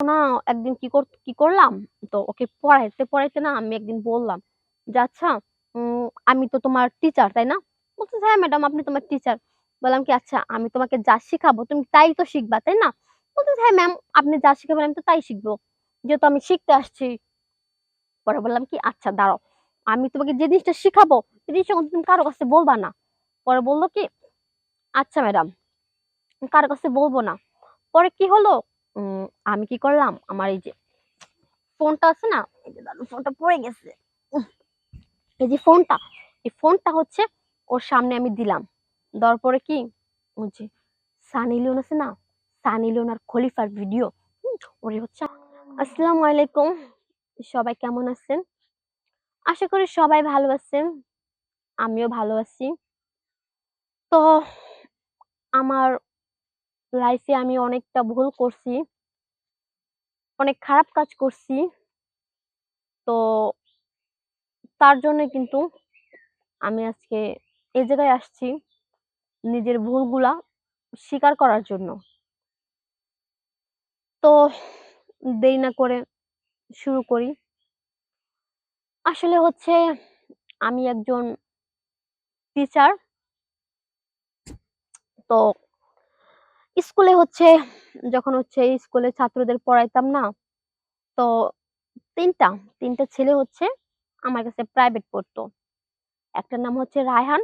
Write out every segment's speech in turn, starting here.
না একদিন কি কর কি করলাম তো ওকে পড়াইতে, পড়াইতে না আমি একদিন বললাম যে, "আচ্ছা আমি তো তোমার টিচার, তাই না?" বলতেছে, "হ্যাঁ ম্যাডাম আপনি তোমার টিচার।" বললাম কি, "আচ্ছা আমি তোমাকে যা শিখাবো তুমি তাই তো শিখবা, তাই না?" বলতেছে, "হ্যাঁ ম্যাম আপনি যা শিখাবেন আমি তো তাই শিখব। যেহেতু আমি শিখতে আসছি।" পরে বললাম কি, "আচ্ছা দাঁড়াও। আমি তোমাকে যে জিনিসটা শিখাবো, সেই জিনিসটা তুমি কারও কাছে বলবা না।" পরে বলল কি, "আচ্ছা ম্যাডাম, কারও কাছে বলব না।" পরে কি হলো, আমি কি করলাম, আমার এই যে ফোনটা আছে না, এই যে দাঁড়ান ফোনটা পড়ে গেছে। এই যে ফোনটা, এই ফোনটা হচ্ছে ওর সামনে আমি দিলাম। দেওয়ার পরে কি, যে সানি লিওন আছে না, সানি লিওন আর খলিফার ভিডিও? ওরে হচ্ছে আসসালামু আলাইকুম। সবাই কেমন আছেন? আশা করি সবাই ভালো আছেন। আমিও ভালো আছি। তো আমার লাইফে আমি অনেকটা ভুল করছি। অনেক খারাপ কাজ করছি। তো তার জন্য কিন্তু আমি আজকে এই জায়গায় আসছি নিজের ভুলগুলা স্বীকার করার জন্য। তো দেরি না করে শুরু করি। আসলে হচ্ছে আমি একজন টিচার। তো স্কুলে হচ্ছে যখন হচ্ছে স্কুলে ছাত্রদের পড়াইতাম না, তো তিনটা তিনটা ছেলে হচ্ছে আমার কাছে প্রাইভেট পড়তো। একটার নাম হচ্ছে রায়হান,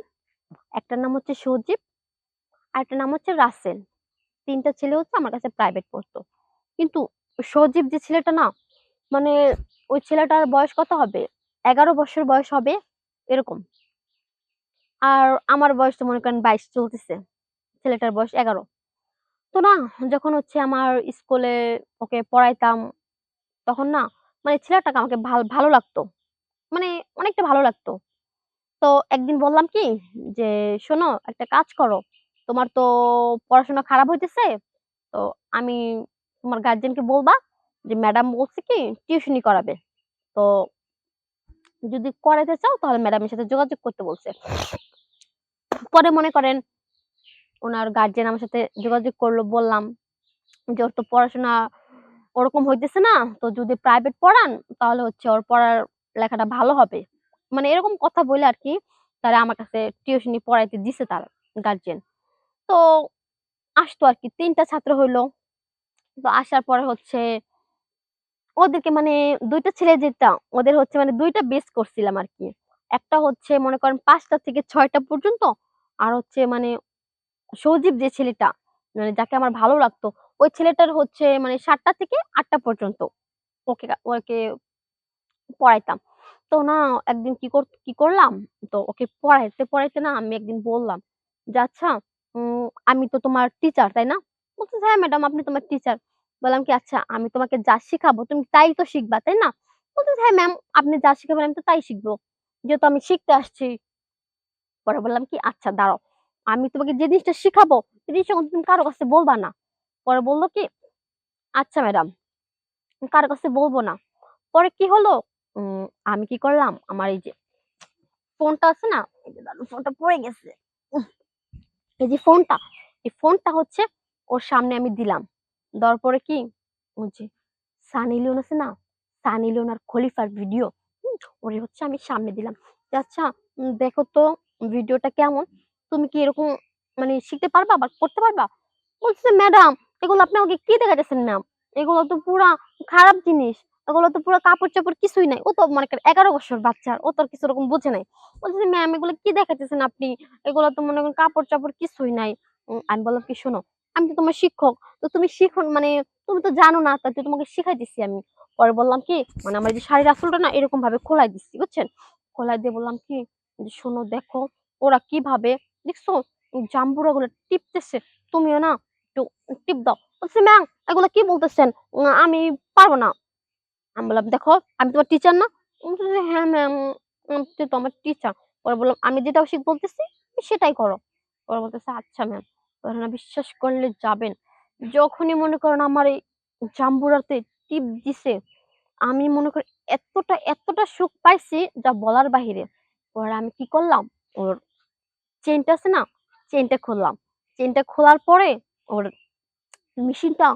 একটার নাম হচ্ছে সজীব, আর আরেকটার নাম হচ্ছে রাসেল। ৩ টা ছেলে হচ্ছে আমার কাছে প্রাইভেট পড়তো। কিন্তু সজীব যে ছেলেটা না, মানে ওই ছেলেটার বয়স কত হবে? ১১ বছর বয়স হবে এরকম। আর আমার বয়স তো মনে করেন ২২ চলতেছে। ছেলেটার বয়স ১১। তো না যখন হচ্ছে আমার স্কুলে ওকে পড়াইতাম, তখন না মানে ছেলেটাকে আমাকে ভালো ভালো লাগতো। মানে অনেকটা ভালো লাগতো। তো একদিন বললাম কি যে, "শোনো একটা কাজ করো। তোমার তো পড়াশোনা খারাপ হইতেছে। তো আমি তোমার গার্ডিয়ানকে বলবা যে ম্যাডাম বলছে কি টিউশনি করাবে। তো যদি করাইতে চাও তাহলে ম্যাডামের সাথে যোগাযোগ করতে বলছে।" পরে মনে করেন উনার গার্ডিয়ান আমার সাথে যোগাযোগ করল, বললাম যে, "ওর তো পড়াশোনা ওরকম হইতেছে না। তো যদি প্রাইভেট পড়ান তাহলে হচ্ছে ওর পড়ার লেখাটা ভালো হবে।" মানে এরকম কথা বলে আর কি তারা আমার কাছে টিউশনি পড়াইতে দিছে তার গার্জেন তো আসতো আর কি তিনটা ছাত্র হইল। তো আসার পরে হচ্ছে ওদেরকে মানে দুইটা ছেলে যেটা, ওদের হচ্ছে মানে দুইটা বেস করছিলাম আর কি একটা হচ্ছে মনে করেন পাঁচটা থেকে ছয়টা পর্যন্ত। আর হচ্ছে মানে সজীব যে ছেলেটা, মানে যাকে আমার ভালো লাগতো, ওই ছেলেটার হচ্ছে মানে সাতটা থেকে আটটা পর্যন্ত ওকে ওকে পড়াইতাম। তো না একদিন কি কর কি করলাম, তো ওকে পড়াইতে, পড়াইতে না আমি একদিন বললাম যে, "আচ্ছা আমি তো তোমার টিচার, তাই না?" বলতেছে, "হ্যাঁ ম্যাডাম আপনি তোমার টিচার।" বললাম কি, "আচ্ছা আমি তোমাকে যা শিখাবো তুমি তাই তো শিখবা, তাই না?" বলতেছে, "হ্যাঁ ম্যাম আপনি যা শিখাবেন আমি তো তাই শিখব। যেহেতু আমি শিখতে আসছি।" পরে বললাম কি, "আচ্ছা দাঁড়াও। আমি তোমাকে যে জিনিসটা শিখাবো, জিনিসটা তুমি কারও কাছে বলবা না।" পরে বলল কি, "আচ্ছা ম্যাডাম, কারও কাছে বলব না।" পরে কি হলো, আমি কি করলাম, আমার এই যে ফোনটা আছে না, এই যে দাঁড়ান ফোনটা পড়ে গেছে। এই যে ফোনটা, এই ফোনটা হচ্ছে ওর সামনে আমি দিলাম। দেওয়ার পরে কি, যে সানি লিওন আছে না, সানি লিওন আর খলিফার ভিডিও? ওরে হচ্ছে আমি সামনে দিলাম। "আচ্ছা দেখো তো ভিডিওটা কেমন? তুমি কি এরকম মানে শিখতে পারবা বা করতে পারবা?" বলতেছে, "ম্যাডাম এগুলো আপনি আমাকে কি দেখাইতেছেন ম্যাম? এগুলো তো পুরা খারাপ জিনিস। এগুলো তো পুরা কাপড়-চোপড় কিছুই নাই।" ও তো মনে করেন ১১ বছর বাচ্চা। ও তো আর কিছু ওরকম বোঝে নাই। বলতেছে, "ম্যাম এগুলো কি দেখাইতেছেন আপনি? এগুলো তো মনে করেন কাপড়-চাপড় কিছুই নাই।" আমি বললাম কি, "শোনো, আমি তো তোমার শিক্ষক। তো তুমি শিখো মানে তুমি তো জানো না তাই তোমাকে দিচ্ছি আমি।" পরে বললাম কি, মানে আমার যে শাড়ির আসলটা না এরকম ভাবে খোলাই দিচ্ছি, বুঝছেন? খোলাই দিয়ে বললাম কি, "শোনো দেখো ওরা কীভাবে দেখছ জাম্বুরাগুলো টিপতেছে। তুমিও না একটু টিপ দাও।" বলতেছে, "ম্যাম এগুলো কি বলতেছেন? আমি পারব না।" আমি বললাম, "দেখো আমি তোমার টিচার না?" "হ্যাঁ ম্যাম আপনি তো আমার টিচার।" পরে বললাম, "আমি যেটা শিখ বলতেছি সেটাই করো।" পরে বলতেছে, "আচ্ছা ম্যাম।" পরে না বিশ্বাস করলে যাবেন। যখনই মনে করেন আমার এই জাম্বুরাতে টিপ দিছে, আমি মনে করি এতটা, এতটা সুখ পাইছি যা বলার বাহিরে। পরে আমি কি করলাম, ওর চেইনটা আছে না, চেইনটা খুললাম। চেইনটা খোলার পরে ওর মেশিনটা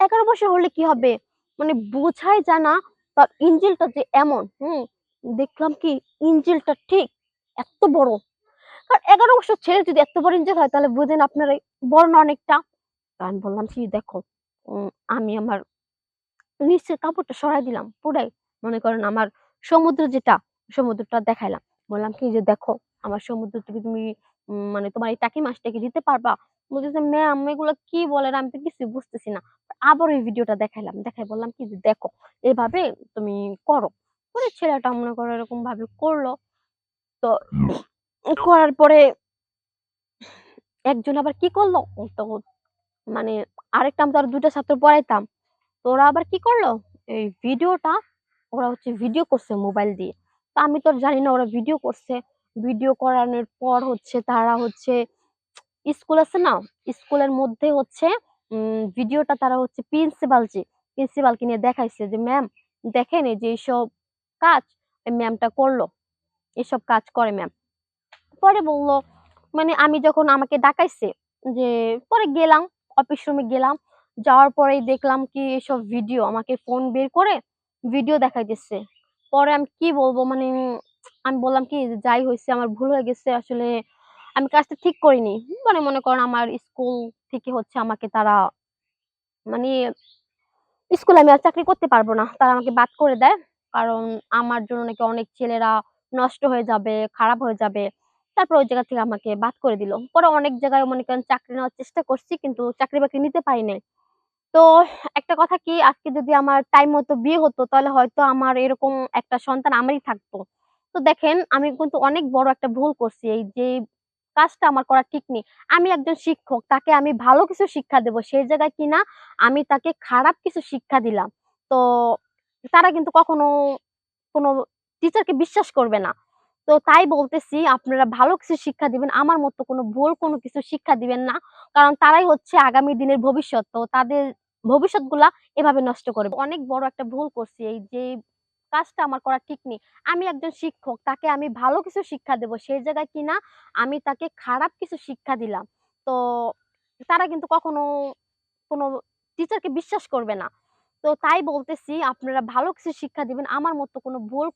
11 বছর হলে কি হবে? মানে বোঝাই যায় না তার ইঞ্জিলটা যে এমন, হুম? দেখলাম কি ইঞ্জিলটা ঠিক এত বড়। কারণ 11 বছর ছেলে যদি এত বড় ইঞ্জিল হয় তাহলে বুঝেন আপনারা বড় না অনেকটা? আমি বললাম কি দেখো আমি আমার নিচের কাপড়টা সরাই দিলাম পুরাই। মনে করেন আমার সমুদ্র যেটা, সমুদ্রটা দেখাইলাম। বললাম কি যে, "দেখো আমার সমুদ্র থেকে তুমি মানে তোমার এই টাকি মাছটা কি দিতে পারবা?" বলতেছে, "ম্যাম এগুলো কি বলেন? আমি তো কিছুই বুঝতেছি না।" আবার ওই ভিডিওটা দেখাইলাম। দেখাই বললাম কি যে, "দেখো এভাবে তুমি করো।" পরে ছেলেটা মনে করো এরকম ভাবে করল। তো করার পরে একজন আবার কি করল? তো মানে আরেকটা আমি তো আরও ২ ছাত্র পড়াইতাম। তো ওরা আবার কি করল? এই ভিডিওটা ওরা হচ্ছে ভিডিও করছে মোবাইল দিয়ে। তো আমি তো জানি না ওরা ভিডিও করছে। ভিডিও করানোর পর হচ্ছে তারা হচ্ছে স্কুল আছে না? স্কুলের মধ্যে হচ্ছে ভিডিওটা তারা হচ্ছে প্রিন্সিপাল যে, প্রিন্সিপালকে নিয়ে দেখাইছে যে, "ম্যাম দেখেন যে এইসব কাজ ম্যামটা করল। এসব কাজ করে ম্যাম।" পরে বলল মানে আমি যখন আমাকে ডাকাইছে যে পরে গেলাম, অফিস রুমে গেলাম। যাওয়ার পরেই দেখলাম কি এসব ভিডিও আমাকে ফোন বের করে ভিডিও দেখাইতেছে। পরে আমি কি বলব মানে আমি বললাম কি "যাই হইছে আমার ভুল হয়ে গেছে। আসলে আমি কাজটা ঠিক করিনি।" মানে মনে করেন আমার স্কুল থেকে হচ্ছে আমাকে তারা মানে স্কুলে আমি আর চাকরি করতে পারব না। তারা আমাকে বাদ করে দেয়। কারণ আমার জন্য নাকি অনেক ছেলেরা নষ্ট হয়ে যাবে, খারাপ হয়ে যাবে। তারপর ওই জায়গা থেকে আমাকে বাদ করে দিল। পরে অনেক জায়গায় মনে করেন চাকরি নেওয়ার চেষ্টা করছি কিন্তু চাকরি-বাকরি নিতে পারি নাই। তো একটা কথা কি আজকে যদি আমার টাইম মতো বিয়ে হতো তাহলে হয়তো আমার এরকম একটা সন্তান আমারই থাকতো। তো দেখেন আমি কিন্তু অনেক বড় একটা ভুল করছি। এই যে কাজটা আমার করা ঠিক নেই। আমি একজন শিক্ষক, তাকে আমি ভালো কিছু শিক্ষা দেব। সেই জায়গায় কিনা আমি তাকে খারাপ কিছু শিক্ষা দিলাম। তো তারা কিন্তু কখনো কোনো টিচারকে বিশ্বাস করবে না। তো তাই বলতেছি আপনারা ভালো কিছু শিক্ষা দিবেন। আমার মতো কোনো ভুল কোনো কিছু শিক্ষা দিবেন না। কারণ তারাই হচ্ছে আগামী দিনের ভবিষ্যৎ। তো তাদের ভবিষ্যৎগুলা এভাবে নষ্ট করবে। অনেক বড় একটা ভুল করছি। এই যে কাজটা আমার করা ঠিক নেই। আমি একজন শিক্ষক, তাকে আমি ভালো কিছু শিক্ষা দেব। সেই জায়গায় কিনা আমি তাকে খারাপ কিছু শিক্ষা দিলাম। তো তারা কিন্তু কখনো কোনো টিচারকে বিশ্বাস করবে না। তো তাই বলতেছি আপনারা ভালো কিছু শিক্ষা দিবেন। আমার মতো কোনো ভুল